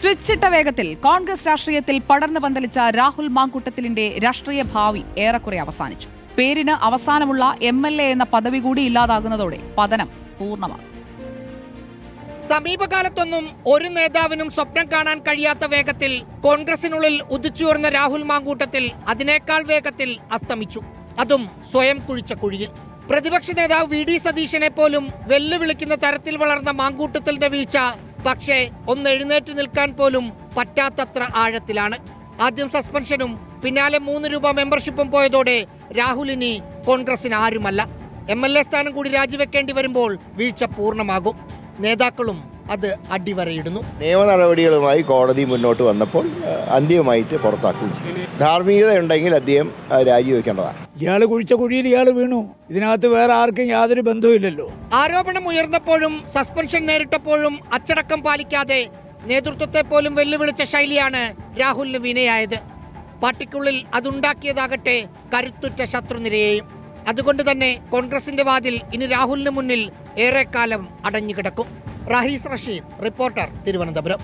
സ്വിച്ചിട്ട വേഗത്തിൽ കോൺഗ്രസ് രാഷ്ട്രീയത്തിൽ പടർന്നു പന്തലിച്ച രാഹുൽ മാങ്കൂട്ടത്തിലിന്റെ രാഷ്ട്രീയ ഭാവി ഏറെക്കുറെ അവസാനിച്ചു. പേരിന് അവസാനമുള്ള എം എൽ എ എന്ന പദവി കൂടി ഇല്ലാതാകുന്നതോടെ പതനം പൂർണമാകും സമീപകാലത്തൊന്നും ഒരു നേതാവിനും സ്വപ്നം കാണാൻ കഴിയാത്ത വേഗത്തിൽ കോൺഗ്രസിനുള്ളിൽ ഉദിച്ചുയർന്ന രാഹുൽ മാങ്കൂട്ടത്തിൽ അതിനേക്കാൾ വേഗത്തിൽ അസ്തമിച്ചു. അതും സ്വയം കുഴിച്ച കുഴിയിൽ. പ്രതിപക്ഷ നേതാവ് വി ഡി സതീശനെ പോലും വെല്ലുവിളിക്കുന്ന തരത്തിൽ വളർന്ന മാങ്കൂട്ടത്തിന്റെ വീഴ്ച പക്ഷേ ഒന്ന് എഴുന്നേറ്റ് നിൽക്കാൻ പോലും പറ്റാത്തത്ര ആഴത്തിലാണ്. ആദ്യം സസ്പെൻഷനും പിന്നാലെ മൂന്ന് രൂപ മെമ്പർഷിപ്പും പോയതോടെ രാഹുലിനി കോൺഗ്രസിന് ആരുമല്ല. എം എൽ എ സ്ഥാനം കൂടി രാജിവെക്കേണ്ടി വരുമ്പോൾ വീഴ്ച പൂർണമാകും. നേതാക്കളും അത് അടിവരയിടുന്നു. നിയമ നടപടികളുമായി കോടതി മുന്നോട്ട് വന്നപ്പോൾ അന്ത്യമായിട്ട് അന്തിമമായിട്ട് പുറത്താക്കുകയും ചെയ്യും ധാർമ്മികത ഉണ്ടെങ്കിൽ അദ്ദേഹം രാജിവെക്കേണ്ടതാണ്. ഇയാൾ കുഴിച്ച കുഴിയിൽ ഇയാൾ വീണു. ഇതിനകത്ത് വേറെ ആർക്കും യാതൊരു ബന്ധവുമില്ലല്ലോ. ആരോപണം ഉയർന്നപ്പോഴും സസ്പെൻഷൻ നേരിട്ടപ്പോഴും അച്ചടക്കം പാലിക്കാതെ നേതൃത്വത്തെ പോലും വെല്ലുവിളിച്ച ശൈലിയാണ് രാഹുലിന് വിനയായത്. പാർട്ടിക്കുള്ളിൽ അതുണ്ടാക്കിയതാകട്ടെ കരുത്തുറ്റ ശത്രുനിരയെയും. അതുകൊണ്ട് തന്നെ കോൺഗ്രസിന്റെ വാതിൽ ഇനി രാഹുലിന് മുന്നിൽ ഏറെക്കാലം അടഞ്ഞുകിടക്കും. റഹീസ് റഷീദ് റിപ്പോർട്ടർ തിരുവനന്തപുരം.